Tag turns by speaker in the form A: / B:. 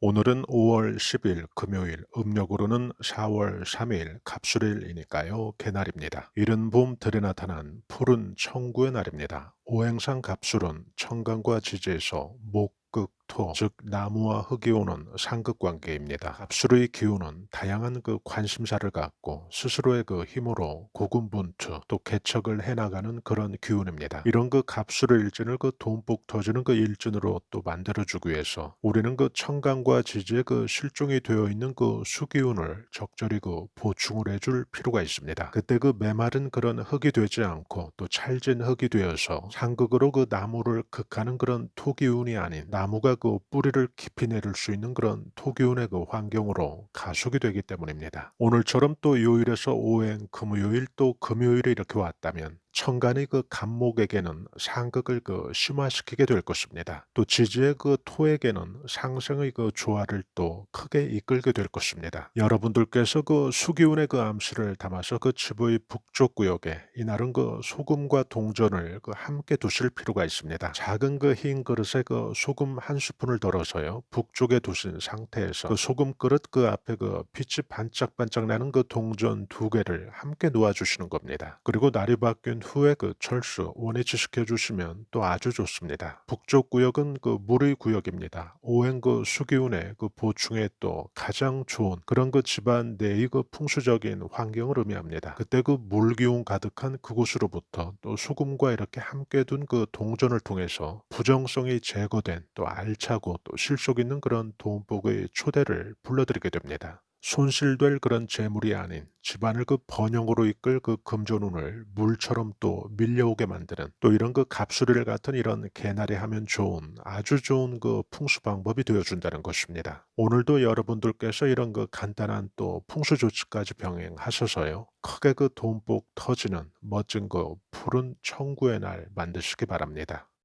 A: 오늘은 5월 10일 금요일, 음력으로는 4월 3일 갑술일이니까요. 개날입니다. 이른 봄 들에 나타난 푸른 청구의 날입니다. 오행상 갑술은 청강과 지지에서 목, 극, 토, 즉 나무와 흙이 오는 상극 관계입니다. 갑술의 기운은 다양한 그 관심사를 갖고 스스로의 그 힘으로 고군분투 또 개척을 해나가는 그런 기운입니다. 이런 그 갑술의 일진을 그 돈복 터지는 그 일진으로 또 만들어주기 위해서 우리는 그 청강과 지지에 그 실종이 되어 있는 그 수기운을 적절히 그 보충을 해줄 필요가 있습니다. 그때 그 메마른 그런 흙이 되지 않고 또 찰진 흙이 되어서 상극으로 그 나무를 극하는 그런 토기운이 아닌 나무가 그 뿌리를 깊이 내릴 수 있는 그런 토기운의 그 환경으로 가속이 되기 때문입니다. 오늘처럼 또 요일에서 오행 금요일 또 금요일에 이렇게 왔다면 천간의 그 간목에게는 상극을 그 심화시키게 될 것입니다. 또 지지의 그 토에게는 상승의 그 조화를 또 크게 이끌게 될 것입니다. 여러분들께서 그 수기운의 그 암시를 담아서 그 지부의 북쪽 구역에 이날은 그 소금과 동전을 그 함께 두실 필요가 있습니다. 작은 그 흰 그릇에 그 소금 한 스푼을 덜어서요 북쪽에 두신 상태에서 그 소금 그릇 그 앞에 그 빛이 반짝반짝 나는 그 동전 두 개를 함께 놓아주시는 겁니다. 그리고 날이 바뀐 후에 그 철수 원위치 시켜 주시면 또 아주 좋습니다. 북쪽 구역은 그 물의 구역입니다. 오행 그 수기운의 그 보충에 또 가장 좋은 그런 그 집안 내의 그 풍수적인 환경을 의미합니다. 그때 그 물기운 가득한 그곳으로부터 또 소금과 이렇게 함께 둔 그 동전을 통해서 부정성이 제거된 또 알차고 또 실속 있는 그런 돈복의 초대를 불러들이게 됩니다. 손실될 그런 재물이 아닌 집안을 그 번영으로 이끌 그 금전운을 물처럼 또 밀려오게 만드는 또 이런 그 갑수리를 같은 이런 개나리 하면 좋은 아주 좋은 그 풍수 방법이 되어준다는 것입니다. 오늘도 여러분들께서 이런 그 간단한 또 풍수 조치까지 병행하셔서요. 크게 그 돈복 터지는 멋진 그 푸른 청구의 날 만드시기 바랍니다.